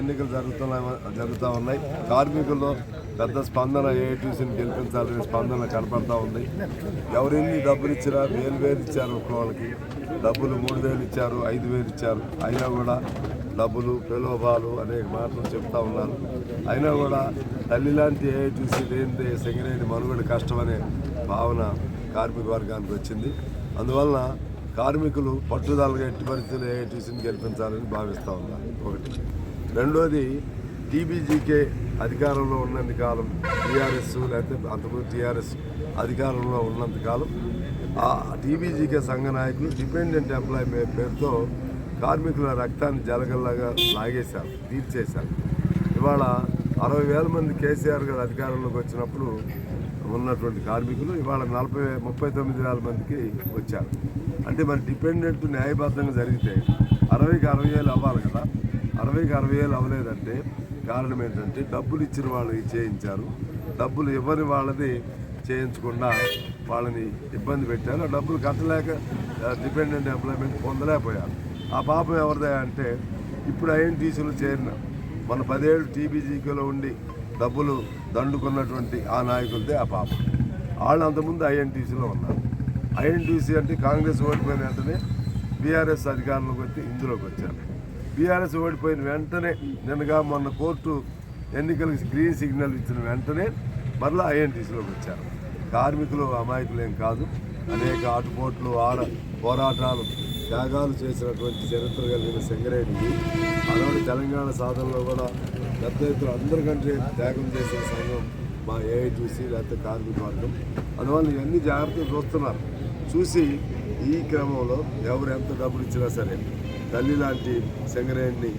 ఎన్నికలు జరుగుతున్నాయి జరుగుతూ ఉన్నాయి. కార్మికుల్లో పెద్ద స్పందన ఏఐటీసీని గెలిపించాలనే స్పందన కనపడతా ఉంది. ఎవరెన్ని డబ్బులు ఇచ్చినా వేలు వేలు ఇచ్చారు ఒక్కొక్కరికి డబ్బులు మూడు వేలు ఇచ్చారు ఐదు వేలు ఇచ్చారు. అయినా కూడా డబ్బులు ప్రలోభాలు అనేక మాటలు చెప్తా ఉన్నారు. అయినా కూడా తల్లి లాంటి ఏఐటీసీ లేనిదే సింగరేణి మనుగడ కష్టమనే భావన కార్మిక వర్గానికి వచ్చింది. అందువలన కార్మికులు పట్టుదలగా ఎట్టి పరిస్థితులు ఏఐటీసీని గెలిపించాలని భావిస్తూ ఉన్నారు. ఒకటి. రెండోది టీబీజీకే అధికారంలో ఉన్నంత కాలం టీఆర్ఎస్ లేకపోతే అంతకుముందు టీఆర్ఎస్ అధికారంలో ఉన్నంత కాలం ఆ టీబీజీకే సంఘ నాయకులు డిపెండెంట్ ఎంప్లాయ్ పేరుతో కార్మికుల రక్తాన్ని జలగల్లాగా లాగేశారు తీర్చేశారు. ఇవాళ అరవై వేల మంది కేసీఆర్ గారు అధికారంలోకి వచ్చినప్పుడు ఉన్నటువంటి కార్మికులు ఇవాళ నలభై ముప్పై తొమ్మిది వేల మందికి వచ్చారు. అంటే మరి డిపెండెంట్ న్యాయబద్ధంగా జరిగితే అరవైకి అరవై వేలు అవ్వాలి కదా. అరవైకి అరవై వేలు అవ్వలేదంటే కారణం ఏంటంటే డబ్బులు ఇచ్చిన వాళ్ళకి చేయించారు. డబ్బులు ఇవ్వని వాళ్ళది చేయించకుండా వాళ్ళని ఇబ్బంది పెట్టారు. ఆ డబ్బులు కట్టలేక డిపెండెంట్ ఎంప్లాయ్మెంట్ పొందలేకపోయారు. ఆ పాపం ఎవరిదే అంటే ఇప్పుడు ఐఎన్టీసీలో చేరిన మన పదేళ్ళు టీబీజీకేలో ఉండి డబ్బులు దండుకున్నటువంటి ఆ నాయకులదే ఆ పాపం. వాళ్ళు అంతకుముందు ఐఎన్టీసీలో ఉన్నారు. ఐఎన్టీసీ అంటే కాంగ్రెస్ ఓడిపోయిన వెంటనే బీఆర్ఎస్ అధికారంలోకి వచ్చి ఇందులోకి వచ్చారు. బీఆర్ఎస్ ఓడిపోయిన వెంటనే నిన్నగా మొన్న కోర్టు ఎన్నికలకు గ్రీన్ సిగ్నల్ ఇచ్చిన వెంటనే మరలా ఐఎన్టీసీలోకి వచ్చారు. కార్మికులు అమాయకులు ఏం కాదు. అనేక ఆటుపోట్లు ఆడ పోరాటాలు త్యాగాలు చేసినటువంటి చరిత్ర కలిగిన సింగరేణికి అలాంటి తెలంగాణ సాధనలో కూడా పెద్ద ఎత్తున అందరికంటే త్యాగం చేసిన సంఘం మా ఏఐటీసీ లేకపోతే కార్మిక వర్గం. అందువల్ల ఇవన్నీ జాగ్రత్తలు చూస్తున్నారు. చూసి ఈ క్రమంలో ఎవరు ఎంత డబ్బులు ఇచ్చినా సరే తల్లి లాంటి సింగరేణిని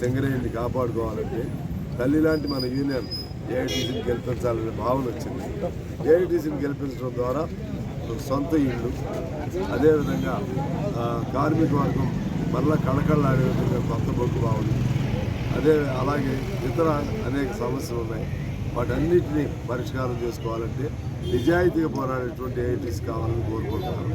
సింగరేణిని కాపాడుకోవాలంటే తల్లి లాంటి మన యూనియన్ ఏఐటీసీని గెలిపించాలనే భావన వచ్చింది. ఏఐటీసీని గెలిపించడం ద్వారా సొంత ఇళ్ళు. అదేవిధంగా కార్మిక వర్గం మరలా కళకళలాడే విధంగా కొత్త బొగ్గు బావులు అదే అలాగే ఇతర అనేక సమస్యలు ఉన్నాయి. వాటన్నిటిని పరిష్కారం చేసుకోవాలంటే నిజాయితీగా పోరాడేటువంటి ఏఐటీసీ కావాలని కోరుకుంటున్నాను.